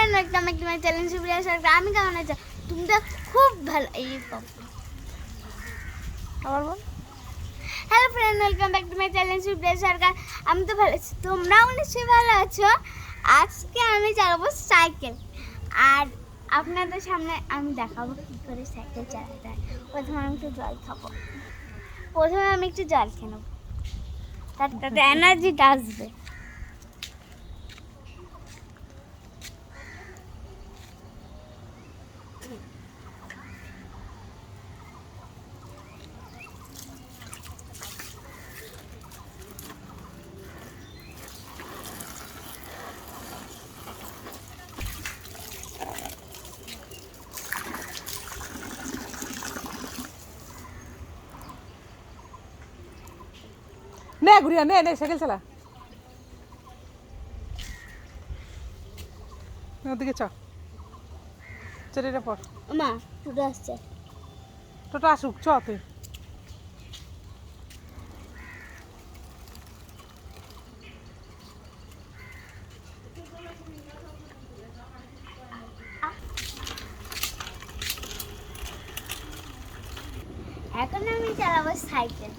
Friend welcome back to my channel Supriya Sarkar আমি কেমন আছি? তুমি তো খুব ভালো। এই আবার বল। Hello friend welcome back to my channel Supriya Sarkar. আমি তো ভালো আছি। তোমরাও নিশ্চয়ই ভালো আছো? আজকে আমি চালাবো সাইকেল আর আপনাদের সামনে আমি দেখাবো কী করে সাইকেল চালাতে হয়। প্রথমে আমি একটু জল খাব। প্রথমে আমি একটু জল খেয়ে নেব। তার তাতে এনার্জিটা আসবে। নে ঘুরিয়া নে নে সাইকেল চালা নে, ওদিকে চ চেরিটা পর। মা টুটে আসছে। টোটো আসুক চ তুই। এখন আমি চালাবো সাইকেল।